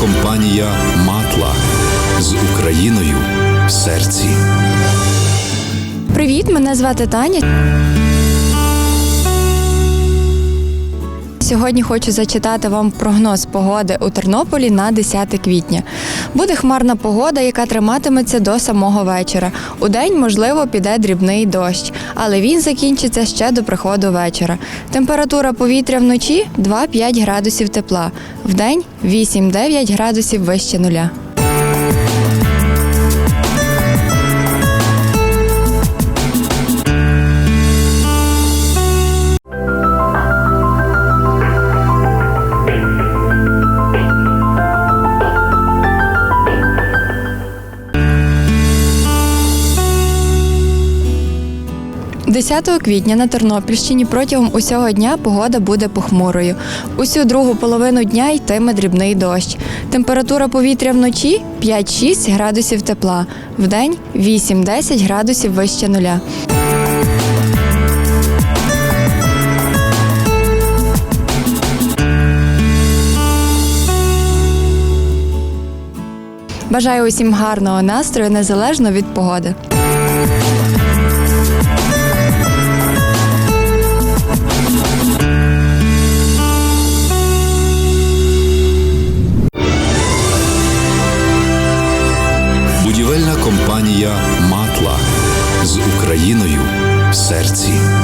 Компанія Матла з Україною в серці. Привіт, мене звати Таня. Сьогодні хочу зачитати вам прогноз погоди у Тернополі на 10 квітня. Буде хмарна погода, яка триматиметься до самого вечора. У день, можливо, піде дрібний дощ, але він закінчиться ще до приходу вечора. Температура повітря вночі 2-5 градусів тепла, вдень 8-9 градусів вище нуля. – 10 квітня на Тернопільщині протягом усього дня погода буде похмурою. Усю другу половину дня йтиме дрібний дощ. Температура повітря вночі 5-6 градусів тепла, вдень 8-10 градусів вище нуля. Бажаю усім гарного настрою незалежно від погоди. компанія Матла з Україною в серці.